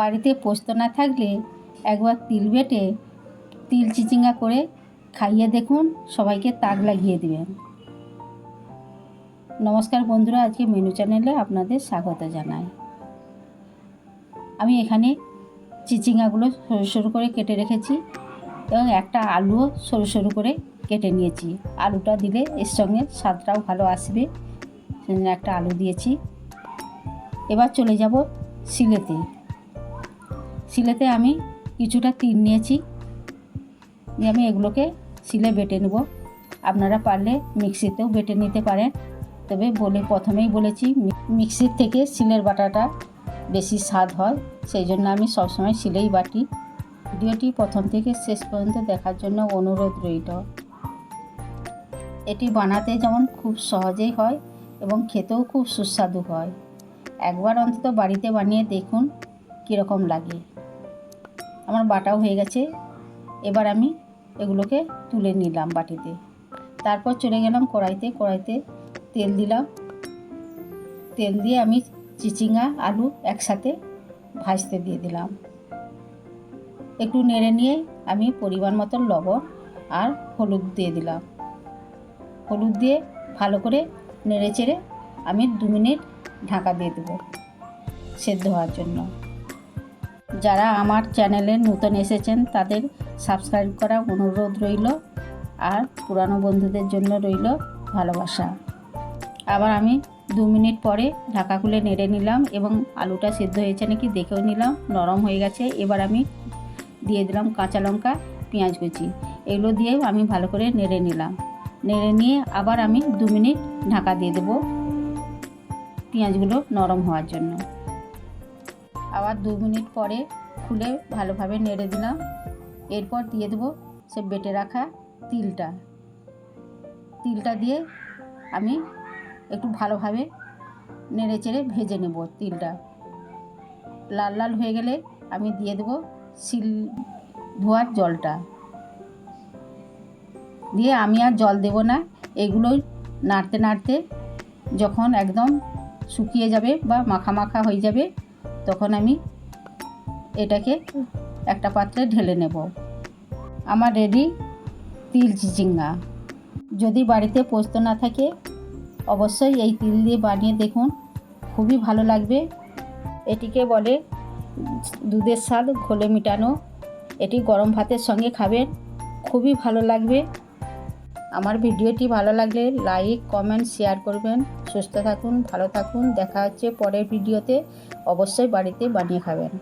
বাড়িতে পোস্ত না থাকলে একবার তিল বেটে তিল চিচিঙ্গা করে খাইয়ে দেখুন, সবাইকে তাক লাগিয়ে দেবেন। নমস্কার বন্ধুরা, আজকে মেনু চ্যানেলে আপনাদের স্বাগত জানাই। আমি এখানে চিচিঙ্গাগুলো সরু সরু করে কেটে রেখেছি এবং একটা আলুও সরু সরু করে কেটে নিয়েছি। আলুটা দিলে এর সঙ্গে স্বাদটাও ভালো আসবে। সেজন্য একটা আলু দিয়েছি। এবার চলে যাব শিলেতে। শিলেতে আমি কিছুটা তিন নিয়েছি। দিয়ে আমি এগুলোকে শিলে বেটে নেব। আপনারা পারলে মিক্সিতেও বেটে নিতে পারেন। তবে বলে, প্রথমেই বলেছি, মিক্সির থেকে শিলের বাটাটা বেশি স্বাদ হয়। সেই জন্য আমি সবসময় শিলেই বাটি। ভিডিওটি প্রথম থেকে শেষ পর্যন্ত দেখার জন্য অনুরোধ রইল। এটি বানাতে যেমন খুব সহজেই হয় এবং খেতেও খুব সুস্বাদু হয়। একবার অন্তত বাড়িতে বানিয়ে দেখুন কীরকম লাগে। আমার বাটাও হয়ে গেছে। এবার আমি এগুলোকে তুলে নিলাম বাটিতে। তারপর চলে গেলাম কড়াইতে। কড়াইতে তেল দিলাম। তেল দিয়ে আমি চিচিঙ্গা, আলু একসাথে ভাজতে দিয়ে দিলাম। একটু নেড়ে নিয়ে আমি পরিমাণ মতো লবণ আর হলুদ দিয়ে দিলাম। হলুদ দিয়ে ভালো করে নেড়ে চেড়ে আমি দু মিনিট ঢাকা দিয়ে দেবো সেদ্ধ হওয়ার জন্য। যারা আমার চ্যানেলে নতুন এসেছেন, তাদের সাবস্ক্রাইব করা অনুরোধ রইল আর পুরানো বন্ধুদের জন্য রইল ভালোবাসা। আবার আমি দু মিনিট পরে ঢাকা খুলে নেড়ে নিলাম এবং আলুটা সিদ্ধ হয়েছে নাকি দেখেও নিলাম, নরম হয়ে গেছে। এবার আমি দিয়ে দিলাম কাঁচা লঙ্কা, পেঁয়াজ কুচি। এগুলো দিয়েও আমি ভালো করে নেড়ে নিলাম। নেড়ে নিয়ে আবার আমি দু মিনিট ঢাকা দিয়ে দেবো পেঁয়াজগুলো নরম হওয়ার জন্য। আবার দু মিনিট পরে খুলে ভালোভাবে নেড়ে দিলাম। এরপর দিয়ে দেবো সে বেটে রাখা তিলটা। তিলটা দিয়ে আমি একটু ভালোভাবে নেড়ে চেড়ে ভেজে নেব তিলটা। লাল লাল হয়ে গেলে আমি দিয়ে দেবো শিল ধোয়ার জলটা। দিয়ে আমি আর জল দেব না, এগুলোই নাড়তে নাড়তে যখন একদম শুকিয়ে যাবে বা মাখা মাখা হয়ে যাবে তখন আমি এটাকে একটা পাত্রে ঢেলে নেব। আমার রেডি তিল চিচিঙ্গা যদি বাড়িতে পোস্ত না থাকে, অবশ্যই এই তিল দিয়ে বানিয়ে দেখুন, খুবই ভালো লাগবে। এটিকে বলে দুধের স্বাদ, ঘোলে মিটানো। এটি গরম ভাতের সঙ্গে খাবেন, খুবই ভালো লাগবে। আমার ভিডিওটি ভালো লাগলে লাইক, কমেন্ট, শেয়ার করবেন। সুস্থ থাকুন ভালো থাকুন। দেখা হচ্ছে পরের ভিডিওতে অবশ্যই বাড়িতে বানিয়ে খাবেন।